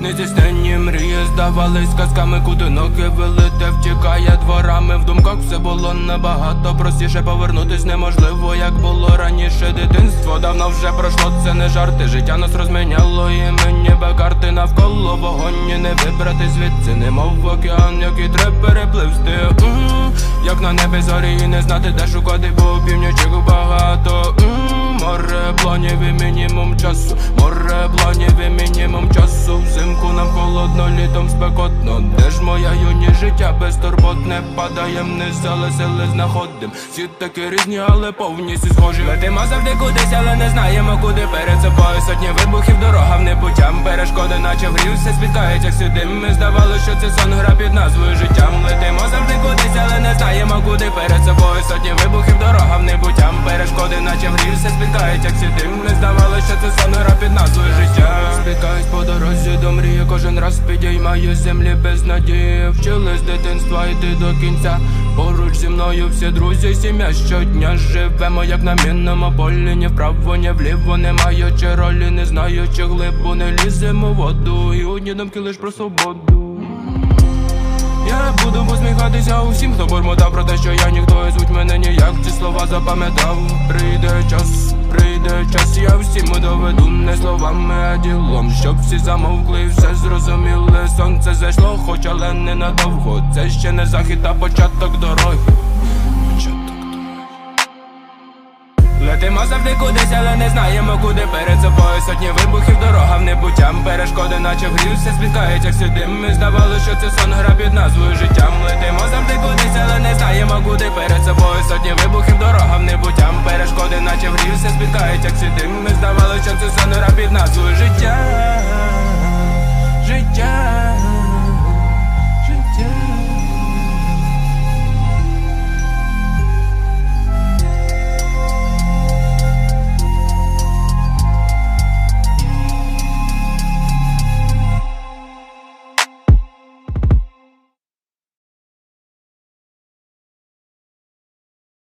Нездійсненні мрії здавались казками, куди ноги вели, де втікає дворами. В думках все було набагато простіше повернутись неможливо, як було раніше. Дитинство давно вже пройшло, це не жарти. Життя нас розміняло, і мені без карти навколо вогонь не вибрати звідси, немов океан, який треба перепливсти. М, Як на небі зорі і не знати, де шукати, бо у півночі багато. М, Море планів і мінімум часу, часу. Взимку нам холодно, літом спекотно. Де ж моя юні життя безтурботне падає вниз, але сили знаходим. Всі такі різні, але повністю схожі. Летимо завжди кудись, але не знаємо куди перед собою. Сотні вибухів, дорога в небуттям. Перешкоди, наче в рів, все спіткають, як сюди. Ми здавали, що це сон гра під назвою життям. Летимо завжди кудись, але не знаємо куди перед собою. Сотні вибухів, дорога в небуттям. Перешкоди, наче в рів, все спіткають, як сюди. Ми здавали, що це сон гра під назвою кожен раз підіймаю землі без надії. Вчили з дитинства йти до кінця. Поруч зі мною всі друзі, сім'я щодня живемо, як на мінному полі, ні вправо, ні вліво, не маючи ролі, не знаючи глибу, не ліземо в воду. І одні думки лиш про свободу. Я буду посміхатися усім, хто бурмотав про те, що я ніхто і звуть мене ніяк ці слова запам'ятав. Прийде час, прийде час, я всім доведу не словами, а ділом, щоб всі замовкли, все зрозуміли. Сонце зайшло, хоч але ненадовго. Це ще не захід, а початок дороги. Летимо завжди кудись, але не знаємо куди перед собою сотні вибухів, дорога в небуттям Перешкоди, наче грів, все спіткають, як сюди Ми здавали, що це сон гра під назвою життям здавали, що це сон гра під назвою життя Життя